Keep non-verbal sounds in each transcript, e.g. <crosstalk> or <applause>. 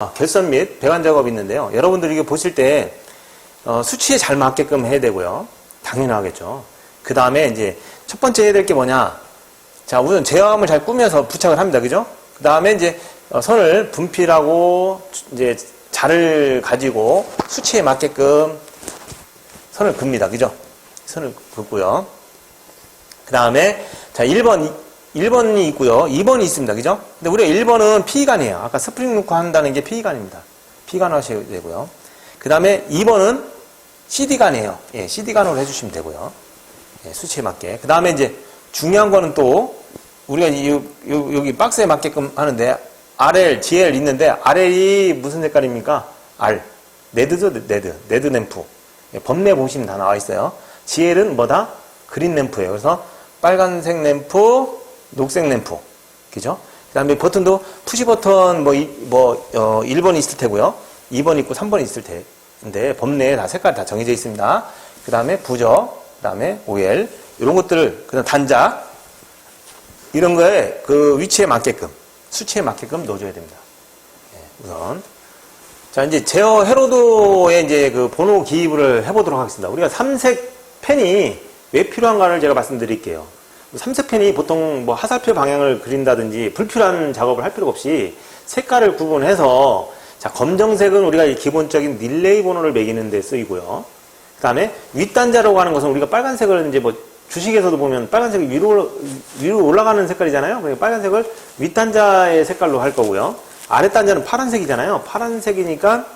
아, 결선 및 배관 작업이 있는데요. 여러분들이 이게 보실 때 어, 수치에 잘 맞게끔 해야 되고요. 당연하겠죠. 그 다음에 이제 첫 번째 해야 될 게 뭐냐? 자, 우선 제어함을 잘 꾸며서 부착을 합니다. 그죠? 그 다음에 이제 어, 선을 분필하고 이제 자를 가지고 수치에 맞게끔 선을 긋습니다. 그죠? 선을 긋고요. 그 다음에 자 1번 1번이 있고요. 2번이 있습니다. 그죠? 근데 우리가 1번은 피관이에요. 아까 스프링 놓고 한다는 게 피관입니다. 피관 하셔야 되고요. 그 다음에 2번은 CD관이에요. 예, CD관으로 해주시면 되고요. 예, 수치에 맞게. 그 다음에 이제 중요한 거는 또 우리가 이, 요, 요, 여기 박스에 맞게끔 하는데 RL, GL 있는데 RL이 무슨 색깔입니까? R. 레드죠? 레드. 레드 램프. 예, 법내 보시면 다 나와 있어요. GL은 뭐다? 그린 램프예요. 그래서 빨간색 램프, 녹색 램프. 그죠? 그 다음에 버튼도 푸시 버튼 뭐, 이, 뭐, 어, 1번이 있을 테고요. 2번 있고 3번이 있을 텐데, 법내에 다 색깔 다 정해져 있습니다. 그 다음에 부저, 그 다음에 OL, 이런 것들을, 그 다음 단자, 이런 거에 그 위치에 맞게끔, 수치에 맞게끔 넣어줘야 됩니다. 예, 우선. 자, 이제 제어 헤로도에 이제 그 번호 기입을 해보도록 하겠습니다. 우리가 삼색 펜이 왜 필요한가를 제가 말씀드릴게요. 삼색 펜이 보통 뭐 하살표 방향을 그린다든지 불필요한 작업을 할 필요가 없이 색깔을 구분해서 자, 검정색은 우리가 이 기본적인 릴레이 번호를 매기는 데 쓰이고요. 그 다음에 윗단자라고 하는 것은 우리가 빨간색을 이제 뭐 주식에서도 보면 빨간색이 위로, 위로 올라가는 색깔이잖아요. 그러니까 빨간색을 윗단자의 색깔로 할 거고요. 아랫단자는 파란색이잖아요. 파란색이니까,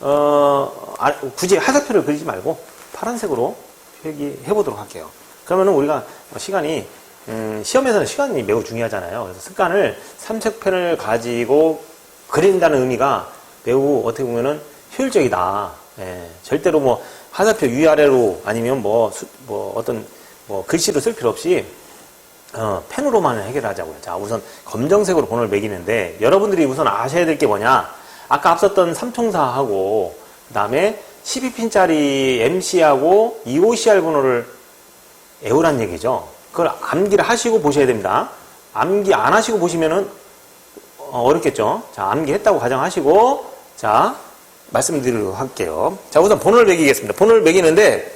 어, 아, 굳이 하살표를 그리지 말고 파란색으로 회기 해보도록 할게요. 그러면은 우리가 시간이, 음, 시험에서는 시간이 매우 중요하잖아요. 그래서 습관을 삼색펜을 가지고 그린다는 의미가 매우 어떻게 보면은 효율적이다. 예, 절대로 뭐 하살표 위아래로 아니면 뭐, 수- 뭐 어떤 뭐 글씨로 쓸 필요 없이 어, 펜으로만 해결하자고요. 자, 우선 검정색으로 번호를 매기는데 여러분들이 우선 아셔야 될 게 뭐냐? 아까 앞섰던 삼총사하고 그다음에 12핀짜리 MC하고 EOCR 번호를 외우란 얘기죠. 그걸 암기를 하시고 보셔야 됩니다. 암기 안 하시고 보시면은 어, 어렵겠죠. 자, 암기했다고 가정하시고 자, 말씀드리도록 할게요. 자, 우선 번호를 매기겠습니다. 번호를 매기는데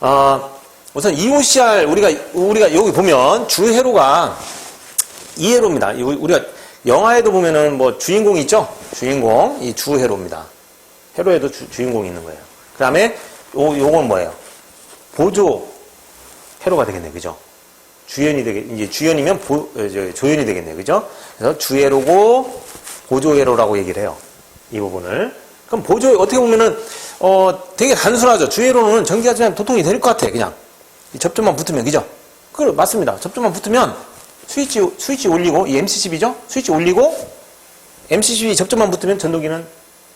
어, 우선 EOCR 우리가 우리가 여기 보면 주회로가 이회로입니다. 이 우리가 영화에도 보면은 뭐 주인공이 있죠. 주인공 이 주회로입니다. 회로에도 주, 주인공이 있는 거예요. 그다음에 요 요건 뭐예요? 보조 회로가 되겠네, 그죠? 주연이 되게 이제 주연이면 보, 조연이 되겠네, 그죠? 그래서 주회로고 보조회로라고 얘기를 해요. 이 부분을. 그럼 보조 어떻게 보면은 어 되게 단순하죠. 주회로는 전기하지만 도통이 될 것 같아, 그냥. 이 접점만 붙으면 그죠? 그 맞습니다. 접점만 붙으면 스위치 스위치 올리고 이 MC10이죠? 스위치 올리고 MC10이 접점만 붙으면 전동기는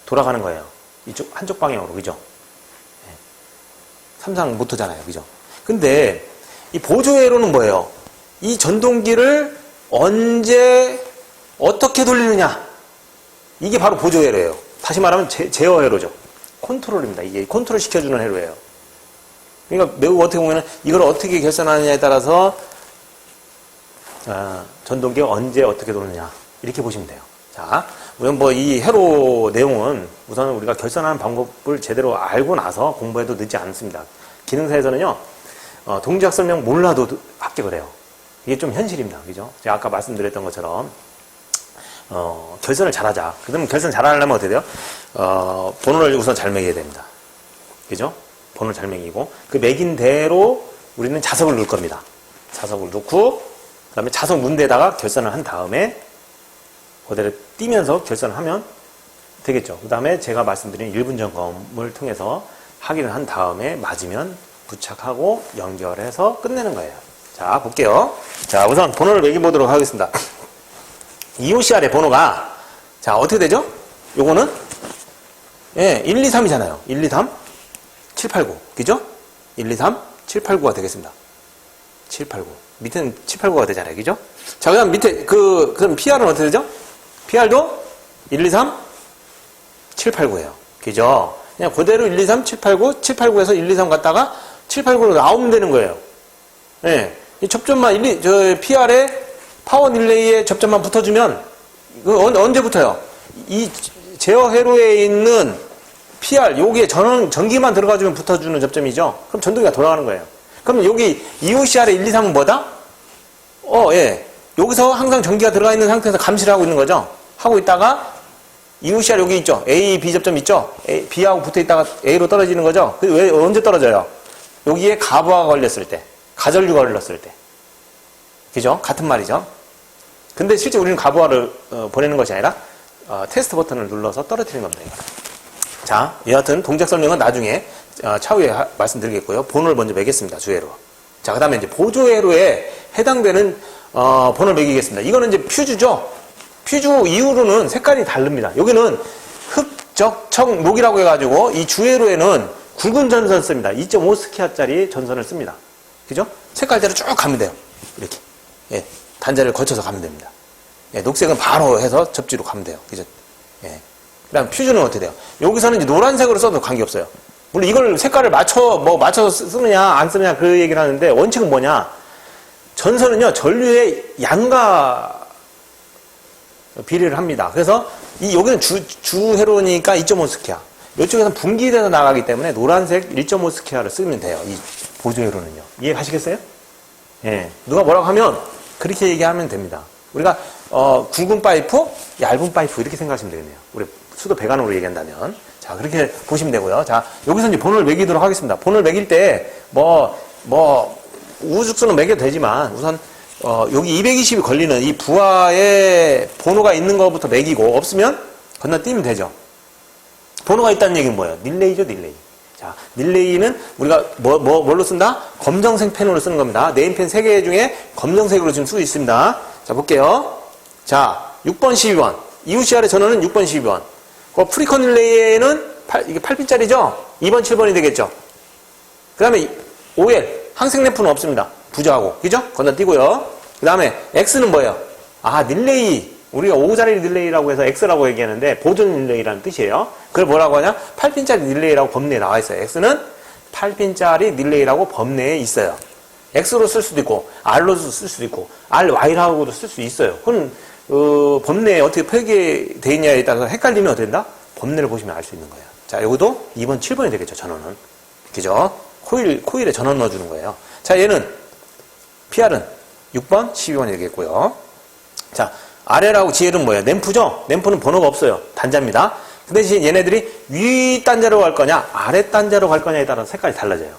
돌아가는 거예요. 이쪽 한쪽 방향으로 그죠? 예. 삼상 모터잖아요, 그죠? 근데 이 보조회로는 뭐예요? 이 전동기를 언제 어떻게 돌리느냐? 이게 바로 보조회로예요. 다시 말하면 제, 제어 회로죠. 컨트롤입니다. 이게 컨트롤 시켜주는 회로예요. 그러니까 매우 어떻게 보면 이걸 어떻게 결산하느냐에 따라서 아, 전동기가 언제 어떻게 도느냐 이렇게 보시면 돼요. 자, 우선 뭐 이 회로 내용은 우선 우리가 결산하는 방법을 제대로 알고 나서 공부해도 늦지 않습니다. 기능사에서는요 어, 동작 설명 몰라도 합격을 해요. 이게 좀 현실입니다. 그죠? 제가 아까 말씀드렸던 것처럼 어, 결선을 잘하자. 그러면 결선 잘하려면 어떻게 돼요? 어, 번호를 우선 잘 매겨야 됩니다. 그죠? 번호를 잘 매기고 그 매긴 대로 우리는 자석을 넣을 겁니다. 자석을 넣고 그 다음에 자석 문대에다가 결선을 한 다음에 그대로 띄면서 결선을 하면 되겠죠. 그 다음에 제가 말씀드린 1분 점검을 통해서 확인을 한 다음에 맞으면 부착하고 연결해서 끝내는 거예요. 자, 볼게요. 자, 우선 번호를 매겨 보도록 하겠습니다. <clears throat> EOCR의 번호가 자, 어떻게 되죠? 요거는 예, 1, 2, 3이잖아요. 1, 2, 3 789. 그죠? 1, 2, 3, 789가 되겠습니다. 789. 밑에는 789가 되잖아요. 그죠? 자, 그 다음 밑에, 그, 그럼 PR은 어떻게 되죠? PR도 1, 2, 3, 789예요. 그죠? 그냥 그대로 1, 2, 3, 7, 8, 9, 7, 8, 9에서 1, 2, 3 갔다가 7, 8, 9로 나오면 되는 거예요. 예. 이 접점만, 1, 2, 저, PR에 파워 릴레이에 접점만 붙어주면, 그 언- 언제 붙어요? 이 제어 회로에 있는 PR, 여기에 전원, 전기만 들어가주면 붙어주는 접점이죠. 그럼 전동기가 돌아가는 거예요. 그럼 여기 EOCR의 1, 2, 3은 뭐다? 어, 예. 여기서 항상 전기가 들어가 있는 상태에서 감시를 하고 있는 거죠. 하고 있다가 EOCR 여기 있죠. A, B 접점 있죠. A, B하고 붙어 있다가 A로 떨어지는 거죠. 그 왜, 언제 떨어져요? 여기에 가부하가 걸렸을 때. 가전류가 걸렸을 때. 그죠? 같은 말이죠. 근데 실제 우리는 가부하를 어, 보내는 것이 아니라 어, 테스트 버튼을 눌러서 떨어뜨리는 겁니다. 자, 여하튼 동작 설명은 나중에 어, 차후에 하- 말씀드리겠고요. 번호를 먼저 매겠습니다. 주회로. 자, 그 다음에 이제 보조회로에 해당되는 어, 번호를 매기겠습니다. 이거는 이제 퓨즈죠. 퓨즈 이후로는 색깔이 다릅니다. 여기는 흑적청 녹이라고 해가지고 이 주회로에는 굵은 전선 씁니다. 2.5 스키아짜리 전선을 씁니다. 그죠? 색깔대로 쭉 가면 돼요. 이렇게. 예, 단자를 거쳐서 가면 됩니다. 예, 녹색은 바로 해서 접지로 가면 돼요. 그죠? 예. 그 다음 퓨즈는 어떻게 돼요? 여기서는 이제 노란색으로 써도 관계없어요. 물론 이걸 색깔을 맞춰, 뭐, 맞춰서 쓰- 쓰느냐, 안 쓰느냐 그 얘기를 하는데 원칙은 뭐냐? 전선은요, 전류의 양과 비례를 합니다. 그래서 이, 여기는 주, 주회로니까 2.5스키아. 이쪽에서는 분기돼서 나가기 때문에 노란색 1.5스키아를 쓰면 돼요. 이 보조회로는요. 이해 가시겠어요? 예. 누가 뭐라고 하면 그렇게 얘기하면 됩니다. 우리가 어, 굵은 파이프, 얇은 파이프 이렇게 생각하시면 되겠네요. 우리 수도 배관으로 얘기한다면. 자, 그렇게 보시면 되고요. 자, 여기서 이제 번호를 매기도록 하겠습니다. 번호를 매길 때 뭐, 뭐, 우죽수는 매겨도 되지만 우선 어, 여기 220이 걸리는 이 부하에 번호가 있는 것부터 매기고 없으면 건너뛰면 되죠. 번호가 있다는 얘기는 뭐예요? 릴레이죠, 릴레이. 자, 릴레이는 우리가 뭐, 뭐, 뭘로 쓴다? 검정색 펜으로 쓰는 겁니다. 네임펜 3개 중에 검정색으로 지금 쓰고 있습니다. 자, 볼게요. 자, 6번, 12번. EUCR의 전원은 6번, 12번. 그 프리컨 릴레이에는 8, 이게 8핀짜리죠? 2번, 7번이 되겠죠? 그 다음에 OL, 항색 램프는 없습니다. 부저하고. 그죠? 건너뛰고요. 그 다음에 X는 뭐예요? 아, 릴레이. 우리가 5자리 릴레이라고 해서 X라고 얘기하는데 보존 릴레이라는 뜻이에요. 그걸 뭐라고 하냐? 8핀짜리 릴레이라고 법내에 나와 있어요. X는 8핀짜리 릴레이라고 법내에 있어요. X로 쓸 수도 있고 R로도 쓸 수도 있고 R, Y라고도 쓸 수 있어요. 그건 어, 법내에 어떻게 표기되어 있냐에 따라서 헷갈리면 어떻게 된다? 법내를 보시면 알 수 있는 거예요. 자, 여기도 2번, 7번이 되겠죠, 전원은. 그죠? 코일, 코일에 전원 넣어주는 거예요. 자, 얘는 PR은 6번, 12번이 되겠고요. 자, 아래라고 지혜는 뭐예요? 램프죠? 램프는 번호가 없어요. 단자입니다. 그 대신 얘네들이 위 단자로 갈 거냐, 아래 단자로 갈 거냐에 따라서 색깔이 달라져요.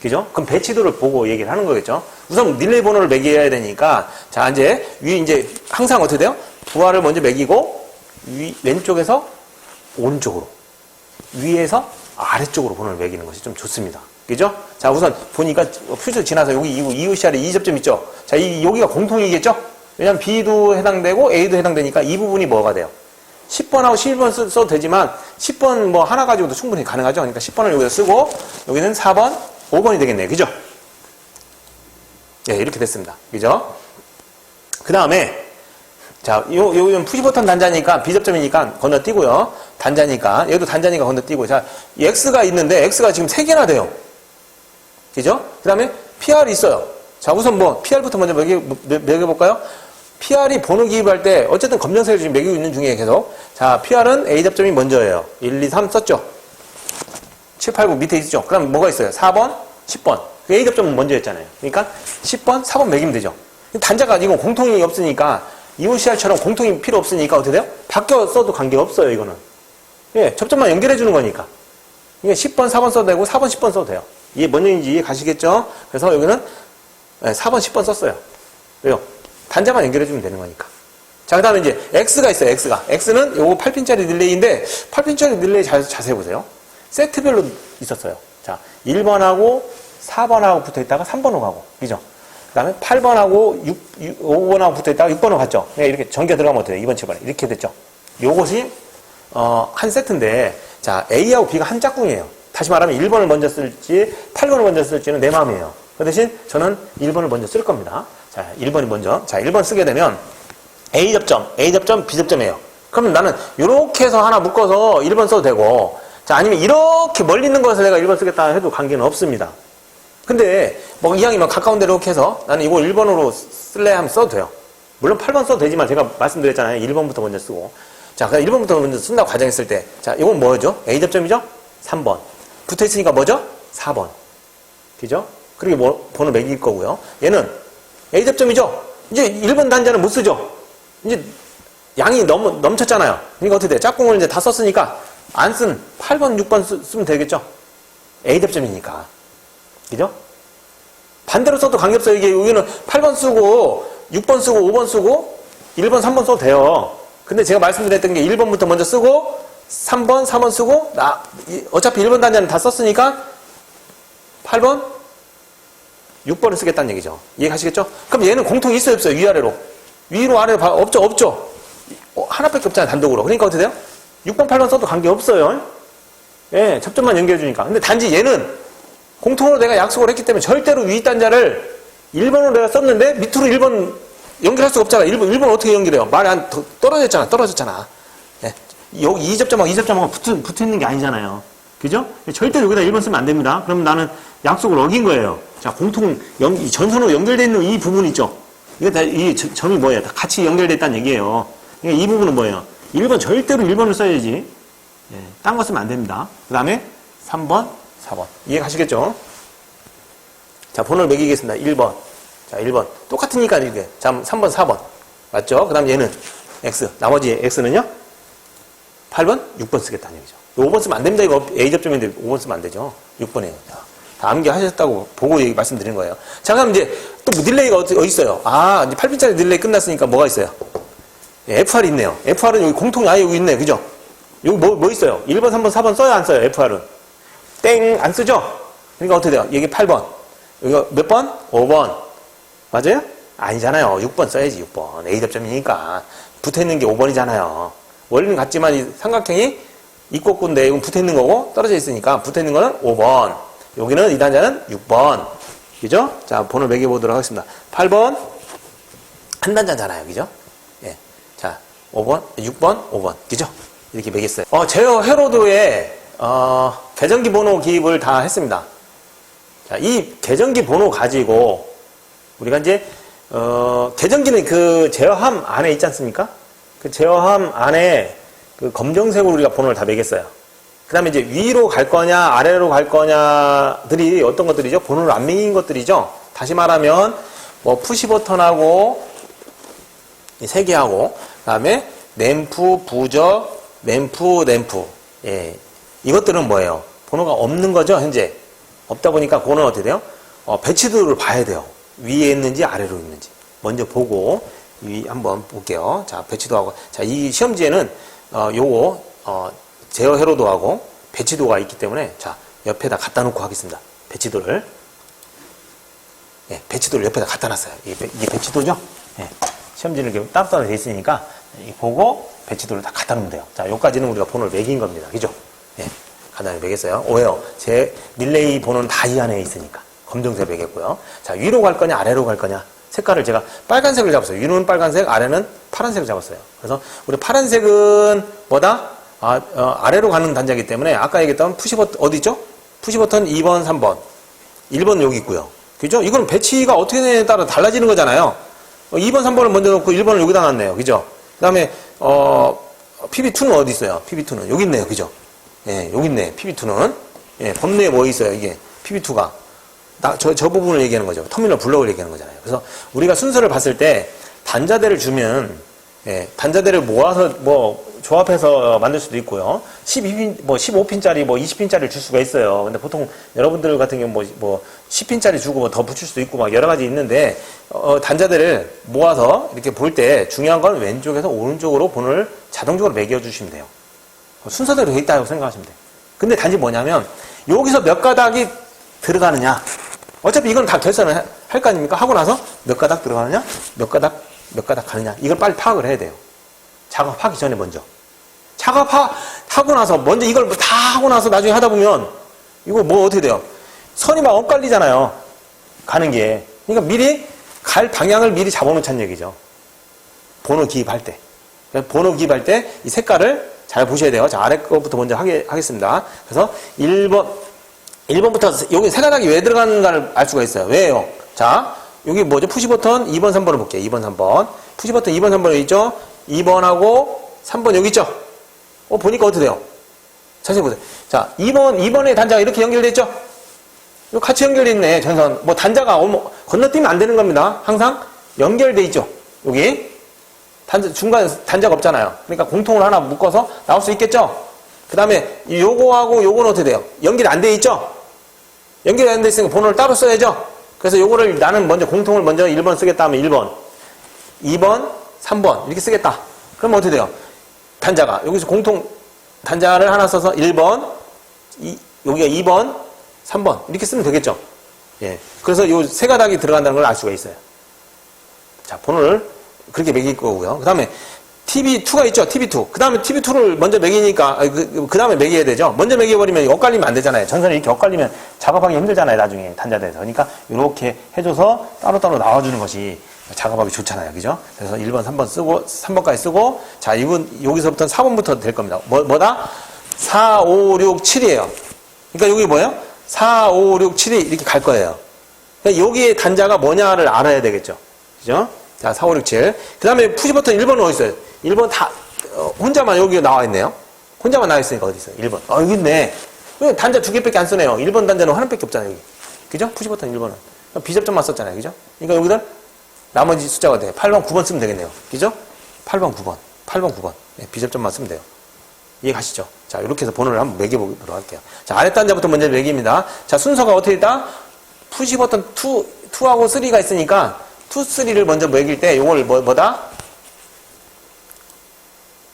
그죠? 그럼 배치도를 보고 얘기를 하는 거겠죠? 우선 릴레이 번호를 매겨야 되니까, 자, 이제, 위, 이제, 항상 어떻게 돼요? 부하를 먼저 매기고, 위, 왼쪽에서 오른쪽으로, 위에서 아래쪽으로 번호를 매기는 것이 좀 좋습니다. 그죠? 자, 우선 보니까 퓨즈 지나서 여기 이웃시아래 이 접점 있죠? 자, 이, 여기가 공통이겠죠? 왜냐면 B도 해당되고 A도 해당되니까 이 부분이 뭐가 돼요? 10번하고 11번 쓰- 써도 되지만 10번 뭐 하나 가지고도 충분히 가능하죠. 그러니까 10번을 여기다 쓰고 여기는 4번, 5번이 되겠네요. 그죠? 예, 이렇게 됐습니다. 그죠? 그 다음에 자, 요, 요는 푸시 버튼 단자니까 비접점이니까 건너뛰고요. 단자니까 얘도 단자니까 건너뛰고 자, 이 X가 있는데 X가 지금 3개나 돼요. 그죠? 그 다음에 PR이 있어요. 자, 우선 뭐 PR부터 먼저 매겨, 매- 매겨볼까요? PR이 번호 기입할 때 어쨌든 검정색을 지금 매기고 있는 중에 계속 자, PR은 A 접점이 먼저예요. 1, 2, 3 썼죠? 7, 8, 9 밑에 있죠? 그럼 뭐가 있어요? 4번, 10번. 그 A 접점은 먼저였잖아요. 그러니까 10번, 4번 매기면 되죠. 단자가 이건 공통이 없으니까 EOCR처럼 공통이 필요 없으니까 어떻게 돼요? 바뀌어 써도 관계가 없어요, 이거는. 예, 접점만 연결해 주는 거니까. 이게 10번, 4번 써도 되고 4번, 10번 써도 돼요. 이게 뭔 얘기인지 이해 가시겠죠? 그래서 여기는 예, 4번, 10번 썼어요. 왜요? 단자만 연결해 주면 되는 거니까. 자, 그 다음에 이제 X가 있어요, X가. X는 요거 8핀짜리 릴레이인데 8핀짜리 릴레이 잘, 자세히 보세요. 세트별로 있었어요. 자, 1번하고 4번하고 붙어 있다가 3번으로 가고. 그죠? 그 다음에 8번하고 6, 5번하고 붙어 있다가 6번으로 갔죠. 네, 이렇게 전개 들어가면 어때요? 2번, 7번에. 이렇게 됐죠. 요것이, 어, 한 세트인데, 자, A하고 B가 한 짝꿍이에요. 다시 말하면 1번을 먼저 쓸지, 8번을 먼저 쓸지는 내 마음이에요. 그 대신 저는 1번을 먼저 쓸 겁니다. 자, 1번이 먼저. 자, 1번 쓰게 되면, A 접점, A 접점, B 접점이에요. 그러면 나는 이렇게 해서 하나 묶어서 1번 써도 되고, 자, 아니면 이렇게 멀리 있는 거에서 내가 1번 쓰겠다 해도 관계는 없습니다. 근데, 뭐, 이왕이면 가까운 데로 이렇게 해서 나는 이거 1번으로 쓸래 하면 써도 돼요. 물론 8번 써도 되지만 제가 말씀드렸잖아요. 1번부터 먼저 쓰고. 자, 그럼 1번부터 먼저 쓴다고 가정했을 때, 자, 이건 뭐죠? A 접점이죠? 3번. 붙어 있으니까 뭐죠? 4번. 그죠? 그리고 뭐, 번호 매길 거고요. 얘는 A 접점이죠? 이제 1번 단자는 못 쓰죠? 이제 양이 너무 넘쳤잖아요. 그러니까 어떻게 돼? 짝꿍을 이제 다 썼으니까 안 쓴 8번, 6번 쓰, 쓰면 되겠죠? A 접점이니까. 그죠? 반대로 써도 관계없어요. 이게 여기는 8번 쓰고 6번 쓰고 5번 쓰고 1번, 3번 써도 돼요. 근데 제가 말씀드렸던 게 1번부터 먼저 쓰고 3번, 4번 쓰고 나 이- 어차피 1번 단자는 다 썼으니까 8번, 6번을 쓰겠다는 얘기죠. 이해가시겠죠? 그럼 얘는 공통이 있어요, 없어요? 위아래로. 위로 아래로 봐- 없죠, 없죠? 어, 하나밖에 없잖아요, 단독으로. 그러니까 어떻게 돼요? 6번, 8번 써도 관계없어요. 예, 접점만 연결해주니까. 근데 단지 얘는 공통으로 내가 약속을 했기 때문에 절대로 위 단자를 1번으로 내가 썼는데 밑으로 1번 연결할 수가 없잖아. 1번, 1번 어떻게 연결해요? 말이 안 더- 떨어졌잖아. 떨어졌잖아. 예. 여기 이 접점하고 이 접점하고 붙어, 붙어 있는 게 아니잖아요. 그죠? 절대 여기다 1번 쓰면 안 됩니다. 그럼 나는 약속을 어긴 거예요. 자, 공통, 연, 이 전선으로 연결되어 있는 이 부분 있죠? 이거 다, 이 저- 점이 뭐예요? 다 같이 연결되어 있다는 얘기예요. 그러니까 이 부분은 뭐예요? 1번 절대로 1번을 써야지. 예, 딴거 쓰면 안 됩니다. 그 다음에 3번, 4번. 이해 가시겠죠? 자, 번호를 매기겠습니다. 1번. 자, 1번. 똑같으니까 이게. 자, 3번, 4번. 맞죠? 그 다음 얘는 X. 나머지 X는요? 8번, 6번 쓰겠다는 얘기죠. 5번 쓰면 안 됩니다. 이거 A 접점인데 5번 쓰면 안 되죠. 6번이에요. 자, 다 암기하셨다고 보고 얘기 말씀드린 거예요. 자, 그럼 이제 또뭐 딜레이가 어디, 어디 있어요? 아, 이제 8분짜리 딜레이 끝났으니까 뭐가 있어요? 예, FR이 있네요. FR은 여기 공통이 아예 여기 있네. 그죠? 여기 뭐, 뭐 있어요? 1번, 3번, 4번 써야 안 써요? FR은. 땡, 안 쓰죠? 그러니까 어떻게 돼요? 여기 8번. 여기가 몇 번? 5번. 맞아요? 아니잖아요. 6번 써야지, 6번. A 접점이니까. 붙어 있는 게 5번이잖아요. 원리는 같지만 이 삼각형이 입구꾼데 이건 붙어 있는 거고 떨어져 있으니까 붙어 있는 거는 5번. 여기는 이 단자는 6번. 그죠? 자, 번호 매겨 보도록 하겠습니다. 8번. 한 단자잖아요. 그죠? 예. 자, 5번, 6번, 5번. 그죠? 이렇게 매겼어요. 어, 제어 헤로드에, 어, 계정기 번호 기입을 다 했습니다. 자, 이 계정기 번호 가지고 우리가 이제 어, 계정기는 그 제어함 안에 있지 않습니까? 그 제어함 안에 그 검정색으로 우리가 번호를 다 매겼어요. 그 다음에 이제 위로 갈 거냐, 아래로 갈 거냐들이 어떤 것들이죠? 번호를 안 매긴 것들이죠? 다시 말하면, 뭐, 푸시 버튼하고, 이세 개하고, 그 다음에, 램프, 부저, 램프, 램프. 예. 이것들은 뭐예요? 번호가 없는 거죠, 현재. 없다 보니까 그거는 어떻게 돼요? 어, 배치도를 봐야 돼요. 위에 있는지 아래로 있는지. 먼저 보고, 위 한번 볼게요. 자, 배치도하고. 자, 이 시험지에는, 어, 요거, 어, 제어 회로도하고 배치도가 있기 때문에, 자, 옆에다 갖다 놓고 하겠습니다. 배치도를. 예, 배치도를 옆에다 갖다 놨어요. 이게, 배- 이게 배치도죠? 예. 시험지는 이렇게 따로따로 돼 있으니까, 이 보고 배치도를 다 갖다 놓으면 돼요. 자, 요까지는 우리가 번호를 매긴 겁니다. 그죠? 예. 간단히 매겼어요. 오해요. 제 릴레이 번호는 다 이 안에 있으니까. 검정색 매겼고요. 자, 위로 갈 거냐, 아래로 갈 거냐. 색깔을 제가 빨간색을 잡았어요. 위로는 빨간색, 아래는 파란색을 잡았어요. 그래서 우리 파란색은 뭐다? 아, 어, 아래로 가는 단자이기 때문에 아까 얘기했던 푸시 버튼, 어디 있죠? 푸시 버튼 2번, 3번. 1번 여기 있고요. 그죠? 이건 배치가 어떻게 되냐에 따라 달라지는 거잖아요. 어, 2번, 3번을 먼저 놓고 1번을 여기다 놨네요. 그죠? 그 다음에, 어, PB2는 어디 있어요? PB2는. 여기 있네요. 그죠? 예, 여기 있네. PB2는. 예, 범내에 뭐 있어요? 이게. PB2가. 나, 저, 저 부분을 얘기하는 거죠. 터미널 블록을 얘기하는 거잖아요. 그래서 우리가 순서를 봤을 때 단자대를 주면, 예, 단자대를 모아서 뭐 조합해서 만들 수도 있고요. 12핀, 뭐 15핀짜리, 뭐 20핀짜리를 줄 수가 있어요. 근데 보통 여러분들 같은 경우 뭐, 뭐 10핀짜리 주고 뭐 더 붙일 수도 있고 막 여러 가지 있는데, 어, 단자대를 모아서 이렇게 볼 때 중요한 건 왼쪽에서 오른쪽으로 번호를 자동적으로 매겨주시면 돼요. 순서대로 돼 있다고 생각하시면 돼요. 근데 단지 뭐냐면, 여기서 몇 가닥이 들어가느냐. 어차피 이건 다 결산을 할 거 아닙니까? 하고 나서 몇 가닥 들어가느냐? 몇 가닥, 몇 가닥 가느냐? 이걸 빨리 파악을 해야 돼요. 작업하기 전에 먼저. 작업하고 나서, 먼저 이걸 뭐다 하고 나서 나중에 하다 보면, 이거 뭐 어떻게 돼요? 선이 막 엇갈리잖아요. 가는 게. 그러니까 미리 갈 방향을 미리 잡아놓자는 얘기죠. 번호 기입할 때. 번호 기입할 때 이 색깔을 잘 보셔야 돼요. 자, 아래 거부터 먼저 하게, 하겠습니다. 그래서 1번, 1번부터 여기 세 가닥이 왜 들어가는가를 알 수가 있어요. 왜요? 자, 여기 뭐죠? 푸시 버튼 2번, 3번을 볼게요. 2번, 3번. 푸시 버튼 2번, 3번에 있죠? 2번하고 3번 여기 있죠? 어, 보니까 어떻게 돼요? 자세히 보세요. 자, 2번, 2번에 단자가 이렇게 연결돼 있죠? 같이 연결돼 있네, 전선. 뭐 단자가 어머, 건너뛰면 안 되는 겁니다. 항상 연결돼 있죠? 여기. 단자, 중간 단자가 없잖아요. 그러니까 공통을 하나 묶어서 나올 수 있겠죠? 그 다음에 요거하고 요거는 어떻게 돼요? 연결이 안 돼 있죠? 연결이 안 돼 있으니까 번호를 따로 써야죠? 그래서 요거를 나는 먼저 공통을 먼저 1번 쓰겠다 하면 1번. 2번, 3번. 이렇게 쓰겠다. 그러면 어떻게 돼요? 단자가. 여기서 공통 단자를 하나 써서 1번, 이, 여기가 2번, 3번. 이렇게 쓰면 되겠죠? 예. 그래서 요 세 가닥이 들어간다는 걸 알 수가 있어요. 자, 번호를 그렇게 매길 거고요. 그 다음에 TB2가 있죠? TB2. 그 다음에 TB2를 먼저 매기니까, 그, 그 다음에 매겨야 되죠? 먼저 매겨버리면 엇갈리면 안 되잖아요. 전선이 이렇게 엇갈리면 작업하기 힘들잖아요. 나중에 단자대에서. 그러니까 이렇게 해줘서 따로따로 나와주는 것이 작업하기 좋잖아요. 그죠? 그래서 1번, 3번 쓰고, 3번까지 쓰고, 자, 이분, 여기서부터 4번부터 될 겁니다. 뭐, 뭐다? 4, 5, 6, 7이에요. 그러니까 여기 뭐예요? 4, 5, 6, 7이 이렇게 갈 거예요. 그러니까 여기에 단자가 뭐냐를 알아야 되겠죠. 그죠? 자, 4, 5, 6, 7. 그 다음에 푸시 버튼 1번은 어디 있어요? 1번 다, 어, 혼자만 여기 나와 있네요. 혼자만 나와 있으니까 어디 있어요? 1번. 아, 여기 있네. 왜 단자 두 개밖에 안 쓰네요. 1번 단자는 하나밖에 없잖아요, 여기. 그죠? 푸시 버튼 1번은. 비접점만 썼잖아요. 그죠? 그러니까 여기는 나머지 숫자가 돼요. 8번, 9번 쓰면 되겠네요. 그죠? 8번, 9번. 8번, 9번. 네, 비접점만 쓰면 돼요. 이해 가시죠? 자, 이렇게 해서 번호를 한번 매겨보도록 할게요. 자, 아래 단자부터 먼저 매깁니다. 자, 순서가 어떻게 있다? 푸시 버튼 2, 2하고 3가 있으니까 2, 3를 먼저 매길 때 요걸 뭐, 뭐다?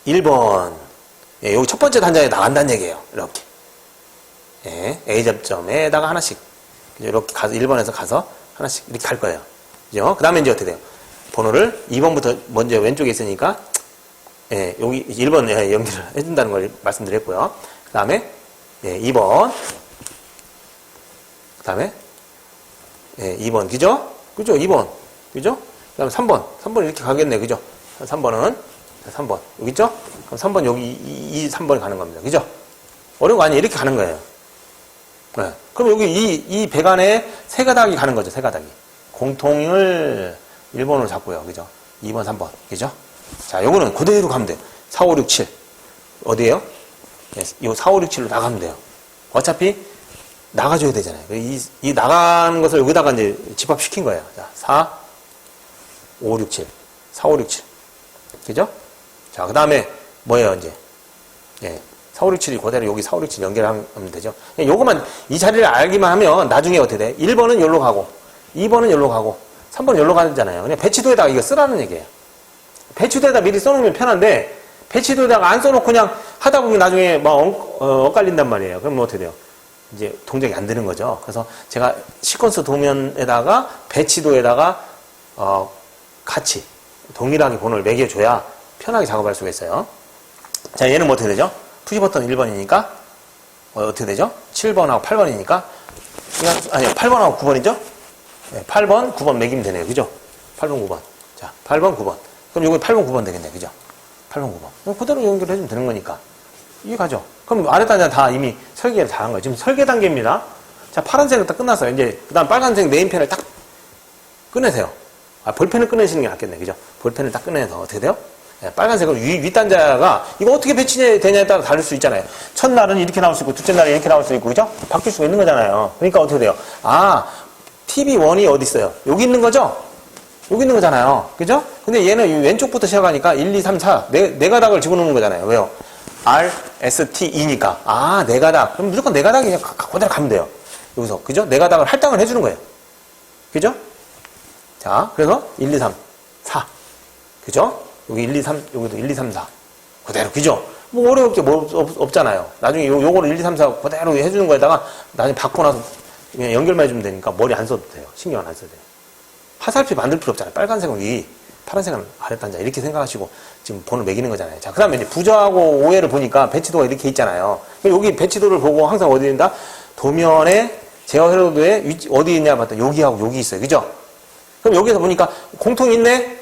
1번. 예, 여기 첫 번째 단자에 나간다는 얘기예요. 이렇게. 예, A 접점에다가 하나씩. 이렇게 가서 1번에서 가서 하나씩 이렇게 갈 거예요. 그죠? 그 다음에 이제 어떻게 돼요? 번호를 2번부터 먼저 왼쪽에 있으니까 예, 여기 1번 예, 연결을 해준다는 걸 말씀드렸고요. 그 다음에 예, 2번 그 다음에 예, 2번 그죠? 그죠? 2번 그죠? 그 다음에 3번 3번 이렇게 가겠네 그죠? 3번은 3번 여기 있죠? 그럼 3번 여기 이, 이 3번이 가는 겁니다. 그죠? 어려운 거 아니에요. 이렇게 가는 거예요. 네. 그럼 여기 이, 이 배관에 세 가닥이 가는 거죠. 세 가닥이. 공통을 1번으로 잡고요. 그죠? 2번, 3번. 그죠? 자, 요거는 그대로 가면 돼요. 4, 5, 6, 7. 어디에요? 네, 요 4, 5, 6, 7로 나가면 돼요. 어차피 나가줘야 되잖아요. 이, 이 나가는 것을 여기다가 이제 집합시킨 거예요. 자, 4, 5, 6, 7. 4, 5, 6, 7. 그죠? 자, 그 다음에 뭐예요, 이제? 예. 4, 5, 6, 7이 그대로 여기 4, 5, 6, 7 연결하면 되죠. 요것만, 이 자리를 알기만 하면 나중에 어떻게 돼? 1번은 여기로 가고, 2번은 여기로 가고, 3번은 여기로 가잖아요. 그냥 배치도에다가 이거 쓰라는 얘기예요. 배치도에다 미리 써놓으면 편한데, 배치도에다가 안 써놓고 그냥 하다 보면 나중에 막 엉, 어, 엇갈린단 말이에요. 그럼 뭐 어떻게 돼요? 이제 동작이 안 되는 거죠. 그래서 제가 시퀀스 도면에다가 배치도에다가 어, 같이 동일하게 번호를 매겨줘야 편하게 작업할 수가 있어요. 자, 얘는 뭐 어떻게 되죠? 푸시 버튼 1번이니까 어, 떻게 되죠? 7번하고 8번이니까 아니요 8번하고 9번이죠? 네, 8번, 9번 매기면 되네요. 그죠? 8번, 9번. 자, 8번, 9번. 그럼 요거 8번, 9번 되겠네. 그죠? 8번, 9번. 그럼 그대로 연결해주면 되는 거니까. 이해 가죠? 그럼 아래 단자 다 이미 설계를 다 한 거예요. 지금 설계 단계입니다. 자, 파란색은 다 끝났어요. 이제, 그 다음 빨간색 네임펜을 딱 꺼내세요. 아, 볼펜을 꺼내시는 게 낫겠네. 그죠? 볼펜을 딱 꺼내서 어떻게 돼요? 네, 빨간색은 위, 윗단자가 이거 어떻게 배치되냐에 따라 다를 수 있잖아요. 첫날은 이렇게 나올 수 있고, 둘째 날은 이렇게 나올 수 있고, 그죠? 바뀔 수가 있는 거잖아요. 그러니까 어떻게 돼요? 아, TV1이 어디 있어요? 여기 있는 거죠? 여기 있는 거잖아요. 그죠? 근데 얘는 왼쪽부터 시작하니까 1, 2, 3, 4, 네, 네 가닥을 집어넣는 거잖아요. 왜요? R, S, T, E니까. 아, 네 가닥. 그럼 무조건 네 가닥이 그냥 그대로 가면 돼요. 여기서. 그죠? 네 가닥을 할당을 해주는 거예요. 그죠? 자, 그래서 1, 2, 3, 4. 그죠? 여기 1, 2, 3, 여기도 1, 2, 3, 4. 그대로. 그죠? 뭐 어려울 게 뭐 없, 잖아요 나중에 요, 요거를 1, 2, 3, 4 그대로 해주는 거에다가 나중에 받고 나서 그냥 연결만 해주면 되니까 머리 안 써도 돼요. 신경 안 써도 돼요. 화살표 만들 필요 없잖아요. 빨간색은 위, 파란색은 아랫단자. 이렇게 생각하시고 지금 번호 매기는 거잖아요. 자, 그 다음에 이제 부저하고 오해를 보니까 배치도가 이렇게 있잖아요. 여기 배치도를 보고 항상 어디 있다? 도면에 제어 회로도에 어디 있냐 봤더니 여기하고 여기 있어요. 그죠? 그럼 여기서 보니까 공통이 있네?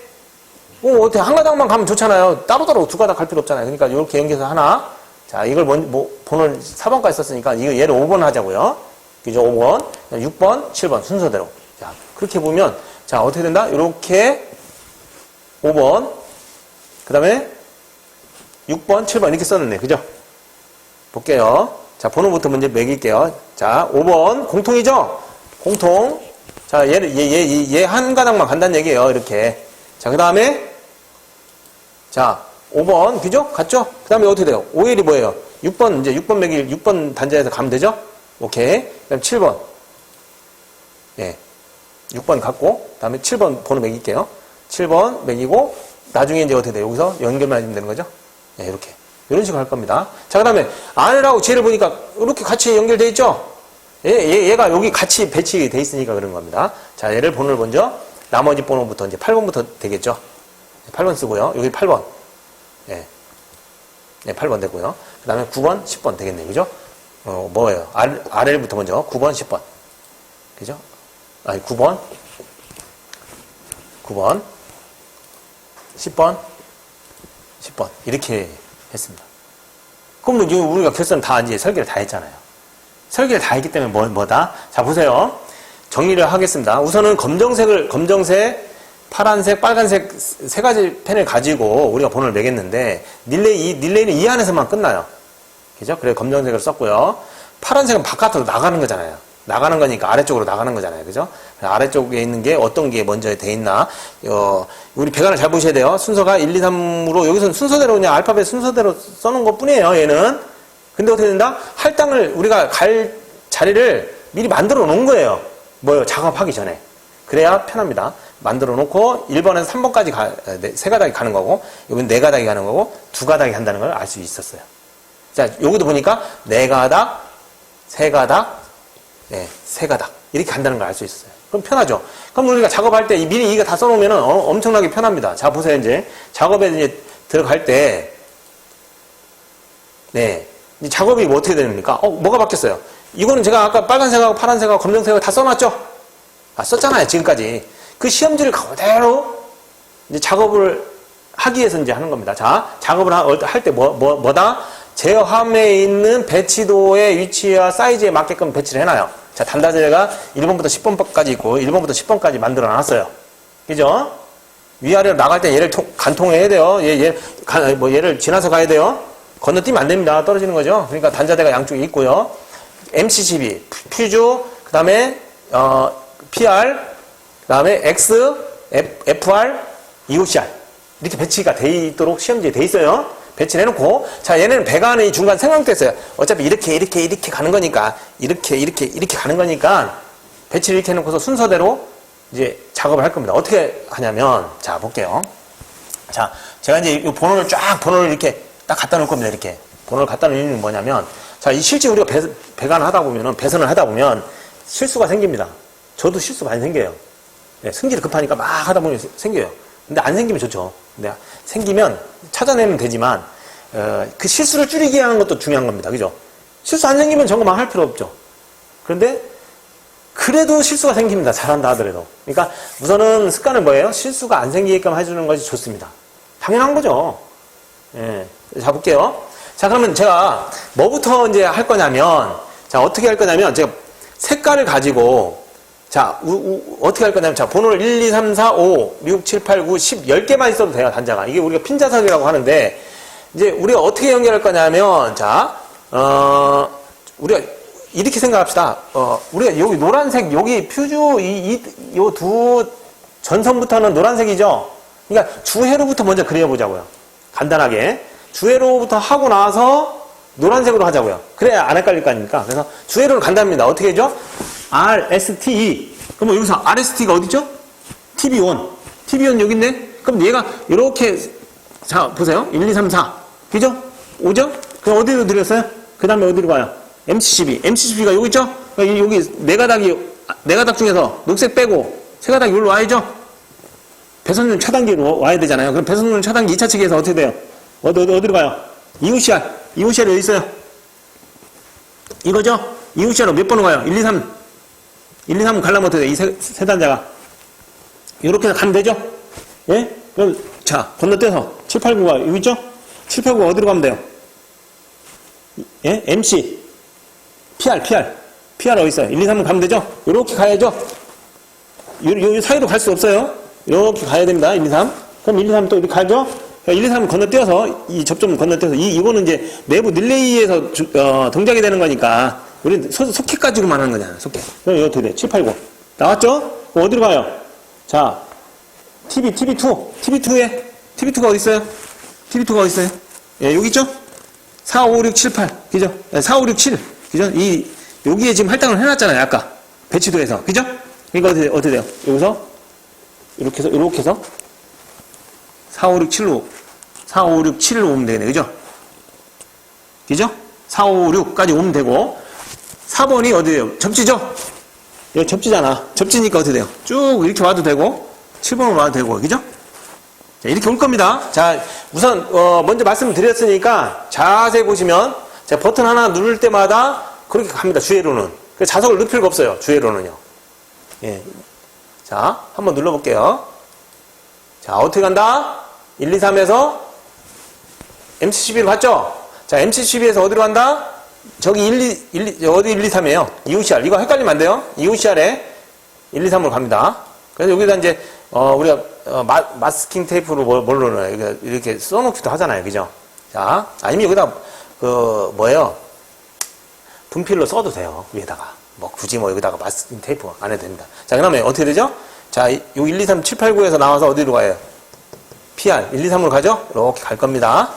어, 어떻게 한 가닥만 가면 좋잖아요. 따로따로 두 가닥 갈 필요 없잖아요. 그러니까 이렇게 연결해서 하나. 자, 이걸 먼, 뭐, 번호를 4번까지 썼으니까 이거 얘를 5번 하자고요. 그죠? 5번, 6번, 7번 순서대로. 자, 그렇게 보면 자, 어떻게 된다? 이렇게 5번. 그 다음에 6번, 7번 이렇게 써놨네. 그죠? 볼게요. 자, 번호부터 먼저 매길게요. 자, 5번 공통이죠? 공통. 자, 얘를 얘 얘 얘 한 가닥만 간다는 얘기예요. 이렇게. 자, 그 다음에 자, 5번 그죠? 같죠? 그 다음에 어떻게 돼요? 5일이 뭐예요? 6번 이제 6번 매길 6번 단자에서 가면 되죠? 오케이. 그 다음 7번. 예. 6번 갖고 그 다음에 7번 번호 매길게요. 7번 매기고 나중에 이제 어떻게 돼요? 여기서 연결만 해주면 되는 거죠? 네, 이렇게. 이런 식으로 할 겁니다. 자, 그 다음에 아내라고 쟤를 보니까 이렇게 같이 연결돼 있죠? 얘, 얘, 얘가 여기 같이 배치돼 있으니까 그런 겁니다. 자, 얘를 번호를 먼저 나머지 번호부터 이제 8번부터 되겠죠? 8번 쓰고요. 여기 8번. 예. 네, 8번 되고요. 그 다음에 9번, 10번 되겠네요. 그죠? 어, 뭐예요? R, RL부터 먼저 9번, 10번. 그죠? 아니, 9번, 9번, 10번, 10번. 이렇게 했습니다. 그럼 우리가 결선 다 이제 설계를 다 했잖아요. 설계를 다 했기 때문에 뭐, 뭐다? 자, 보세요. 정리를 하겠습니다. 우선은 검정색을, 검정색, 파란색, 빨간색 세 가지 펜을 가지고 우리가 번호를 매겼는데, 릴레이, 이 릴레이는 이 안에서만 끝나요. 그죠? 그래 검정색을 썼고요. 파란색은 바깥으로 나가는 거잖아요. 나가는 거니까 아래쪽으로 나가는 거잖아요. 그죠? 아래쪽에 있는 게 어떤 게 먼저 돼 있나. 어, 우리 배관을 잘 보셔야 돼요. 순서가 1, 2, 3으로 여기서는 순서대로 그냥 알파벳 순서대로 써놓은 것 뿐이에요. 얘는. 근데 어떻게 된다? 할당을 우리가 갈 자리를 미리 만들어 놓은 거예요. 뭐요? 작업하기 전에. 그래야 편합니다. 만들어 놓고 1번에서 3번까지 가, 네, 세 가닥이 가는 거고, 여기는 네 가닥이 가는 거고, 두 가닥이 간다는 걸 알 수 있었어요. 자, 여기도 보니까 네 가닥, 세 가닥, 네, 세 가닥. 이렇게 간다는 걸 알 수 있었어요. 그럼 편하죠? 그럼 우리가 작업할 때이 미리 이거 다 써놓으면 어, 엄청나게 편합니다. 자, 보세요, 이제. 작업에 이제 들어갈 때, 네. 이제 작업이 뭐 어떻게 됩니까? 어, 뭐가 바뀌었어요? 이거는 제가 아까 빨간색하고 파란색하고 검정색하고 다 써놨죠? 아, 썼잖아요, 지금까지. 그 시험지를 그대로 이제 작업을 하기 위해서 이제 하는 겁니다. 자, 작업을 할 때 뭐, 뭐, 뭐다? 제어함에 있는 배치도의 위치와 사이즈에 맞게끔 배치를 해놔요. 자, 단다제가 1번부터 10번까지 있고 1번부터 10번까지 만들어 놨어요. 그죠? 위아래로 나갈 때 얘를 통, 간통해야 돼요. 얘, 얘, 간, 뭐 얘를 지나서 가야 돼요. 건너뛰면 안 됩니다. 떨어지는 거죠. 그러니까 단자대가 양쪽에 있고요. MCCB, 퓨즈, 그 다음에, 어, PR, 그 다음에 X, FR, EOCR. 이렇게 배치가 돼 있도록 시험지에 돼 있어요. 배치를 해놓고, 자, 얘네는 배관이 중간 생각됐어요. 어차피 이렇게, 이렇게, 이렇게 가는 거니까, 이렇게, 이렇게, 이렇게 가는 거니까, 배치를 이렇게 해놓고서 순서대로 이제 작업을 할 겁니다. 어떻게 하냐면, 자, 볼게요. 자, 제가 이제 이 번호를 쫙, 번호를 이렇게 딱 갖다 놓을 겁니다. 이렇게. 번호를 갖다 놓는 이유는 뭐냐면, 자, 이 실제 우리가 배, 배관을 하다 보면은, 배선을 하다 보면 실수가 생깁니다. 저도 실수 많이 생겨요. 네, 승질이 급하니까 막 하다 보면 생겨요. 근데 안 생기면 좋죠. 근데 생기면 찾아내면 되지만 어, 그 실수를 줄이게 하는 것도 중요한 겁니다. 그죠? 실수 안 생기면 점검 할 필요 없죠. 그런데 그래도 실수가 생깁니다. 잘한다 하더라도. 그러니까 우선은 습관은 뭐예요? 실수가 안 생기게끔 해주는 것이 좋습니다. 당연한 거죠. 예. 자, 볼게요. 자, 그러면 제가 뭐부터 이제 할 거냐면, 자, 어떻게 할 거냐면, 제가 색깔을 가지고 자, 우, 우, 어떻게 할 거냐면, 자, 번호를 1, 2, 3, 4, 5, 6, 7, 8, 9, 10, 10개만 있어도 돼요, 단자가. 이게 우리가 핀자석이라고 하는데, 이제 우리가 어떻게 연결할 거냐면, 자, 어, 우리가 이렇게 생각합시다. 어, 우리가 여기 노란색, 여기 퓨즈, 이, 이, 요 두 전선부터는 노란색이죠? 그러니까 주회로부터 먼저 그려보자고요. 간단하게. 주회로부터 하고 나서 노란색으로 하자고요. 그래야 안 헷갈릴 거 아닙니까? 그래서 주회로를 간답니다. 어떻게 해죠? R, S, T, E. 그럼 여기서 R, S, T가 어디죠? TB1. TB1 여기 있네? 그럼 얘가 이렇게, 자, 보세요. 1, 2, 3, 4. 그죠? 5죠? 그럼 어디로 들였어요? 그 다음에 어디로 가요? MCCB. MCCB가 여기 있죠? 그러니까 여기 네 가닥이, 네 가닥 중에서 녹색 빼고 세 가닥이 여기로 와야죠? 배선율 차단기로 와야 되잖아요. 그럼 배선율 차단기 2차 측에서 어떻게 돼요? 어디, 어디, 어디로 가요? EOCR. EOCR이 어디 있어요? 이거죠? EOCR로 몇 번으로 가요? 1, 2, 3. 1, 2, 3은 갈라면 어떻게 돼? 이 세, 세 단자가. 이렇게 가면 되죠? 예? 그럼, 자, 건너뛰어서 7, 8, 9가 여기 있죠? 7, 8, 9가 어디로 가면 돼요? 예? MC. PR, PR. PR 어디 있어요? 1, 2, 3은 가면 되죠? 이렇게 가야죠? 요, 요, 요 사이로 갈 수 없어요. 이렇게 가야 됩니다. 1, 2, 3. 그럼 1, 2, 3 또 이렇게 가죠? 1, 2, 3을 건너뛰어서 이 접점 건너뛰어서 이 이거는 이제 내부 릴레이에서 주- 어, 동작이 되는 거니까 우리 소, 소켓 가지고만 하는 거잖아. 소켓. 그럼 이거 어떻게 돼? 7, 8, 9 나왔죠? 어디로 가요? 자, TV, TV2, TV2에 TV2가 어디 있어요? TV2가 어디 있어요? 예, 여기 있죠? 4, 5, 6, 7, 8. 그죠? 예, 4, 5, 6, 7. 그죠? 이, 여기에 지금 할당을 해놨잖아요, 아까. 배치도에서. 그죠? 이거 어떻게, 어떻게 돼요? 여기서, 이렇게 해서, 이렇게 해서, 4, 5, 6, 7로, 4, 5, 6, 7로 오면 되겠네. 그죠? 그죠? 4, 5, 6까지 오면 되고, 4번이 어디에요? 접지죠? 이거 접지잖아. 접지니까 어떻게 돼요? 쭉 이렇게 와도 되고, 7번으로 와도 되고, 그죠? 자, 이렇게 올 겁니다. 자, 우선, 어, 먼저 말씀드렸으니까 자세히 보시면, 자, 버튼 하나 누를 때마다 그렇게 갑니다. 주회로는. 그래서 자석을 넣을 필요가 없어요. 주회로는요. 예. 자, 한번 눌러볼게요. 자, 어떻게 간다? 1, 2, 3에서 MC12로 갔죠? 자, MC12에서 어디로 간다? 저기 1, 2, 1, 2 어디 1, 2, 3이에요? EOCR. 이거 헷갈리면 안 돼요? EOCR에 1, 2, 3으로 갑니다. 그래서 여기다 이제, 어, 우리가, 어, 마, 마스킹 테이프로 뭘, 뭘로 넣어요? 이렇게, 써놓기도 하잖아요. 그죠? 자, 아니면 여기다, 그, 뭐예요? 분필로 써도 돼요. 위에다가. 뭐, 굳이 뭐 여기다가 마스킹 테이프 안 해도 됩니다. 자, 그 다음에 어떻게 되죠? 자, 이- 요 1, 2, 3, 7, 8, 9에서 나와서 어디로 가요? PR 1, 2, 3으로 가죠? 이렇게 갈 겁니다.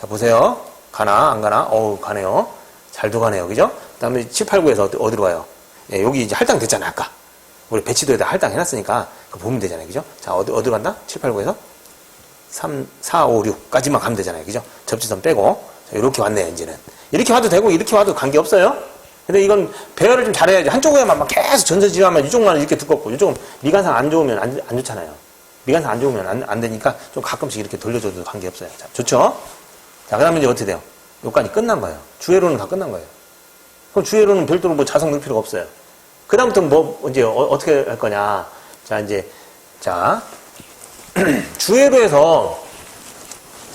자, 보세요. 가나, 안 가나? 어우, 가네요. 잘도 가네요. 그죠? 그 다음에 7, 8, 9에서 어디, 어디로 가요? 예, 여기 이제 할당 됐잖아요. 아까. 우리 배치도에다 할당 해놨으니까, 그거 보면 되잖아요. 그죠? 자, 어디, 어디로 간다? 7, 8, 9에서 3, 4, 5, 6까지만 가면 되잖아요. 그죠? 접지선 빼고. 자, 이렇게 왔네요, 이제는. 이렇게 와도 되고, 이렇게 와도 관계없어요. 근데 이건 배열을 좀 잘해야지. 한쪽에만 막 계속 전선지하면 이쪽만 이렇게 두껍고, 이쪽은 미관상 안 좋으면 안, 안 좋잖아요. 미관상 안 좋으면 안, 안 되니까 좀 가끔씩 이렇게 돌려줘도 관계없어요. 자, 좋죠? 자, 그 다음에 이제 어떻게 돼요? 요까지 끝난 거예요. 주회로는 다 끝난 거예요. 그럼 주회로는 별도로 뭐 자석 넣을 필요가 없어요. 그 다음부터는 뭐, 이제 어, 떻게할 거냐. 자, 이제, 자, <clears throat> 주회로에서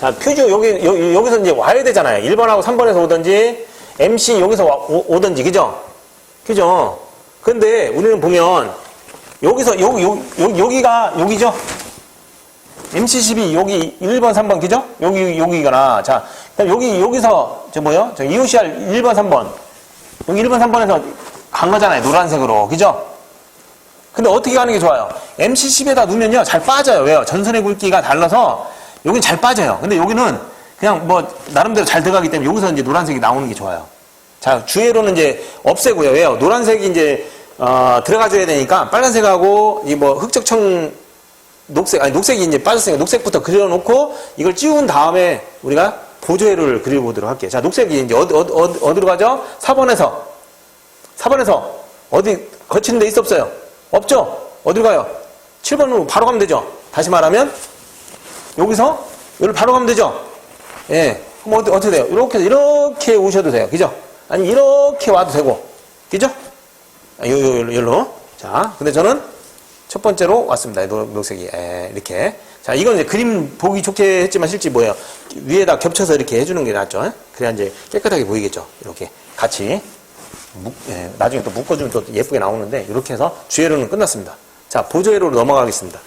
자, 퓨즈 여기, 여, 여기서 이제 와야 되잖아요. 1번하고 3번에서 오든지, MC 여기서 와- 오, 든지 그죠? 그죠? 근데 우리는 보면, 여기서, 여기, 여기, 여기가, 여기죠? MC12, 여기 1번, 3번, 그죠? 여기, 여기가나. 자, 여기, 여기서, 저 뭐요? 저 EOCR 1번, 3번. 여기 1번, 3번에서 간 거잖아요. 노란색으로. 그죠? 근데 어떻게 가는 게 좋아요? MC10에다 놓으면요, 잘 빠져요. 왜요? 전선의 굵기가 달라서 여긴 잘 빠져요. 근데 여기는 그냥 뭐 나름대로 잘 들어가기 때문에 여기서 이제 노란색이 나오는 게 좋아요. 자, 주회로는 이제 없애고요. 왜요? 노란색이 이제 어, 들어가줘야 되니까 빨간색하고 이 뭐 흑적청 녹색 아니 녹색이 이제 빠졌으니까 녹색부터 그려놓고 이걸 찌운 다음에 우리가 보조회로를 그려보도록 할게요. 자, 녹색이 이제 어디 어디 어디- 어디로 가죠? 4번에서 4번에서 어디 거치는 데 있어 없어요? 없죠? 어디로 가요? 7번으로 바로 가면 되죠? 다시 말하면 여기서 여기로 바로 가면 되죠? 예. 그럼 어떻게, 어떻게 돼요? 이렇게 이렇게 오셔도 돼요. 그죠? 아니 이렇게 와도 되고. 그죠? 아, 요, 요, 요, 요로. 자, 근데 저는 첫 번째로 왔습니다. 녹, 녹색이. 예, 이렇게. 자, 이건 이제 그림 보기 좋게 했지만 실제 뭐예요? 위에다 겹쳐서 이렇게 해주는 게 낫죠? 예? 그래야 이제 깨끗하게 보이겠죠? 이렇게. 같이. 묶- 예, 나중에 또 묶어주면 또 예쁘게 나오는데, 이렇게 해서 주회로는 끝났습니다. 자, 보조회로로 넘어가겠습니다.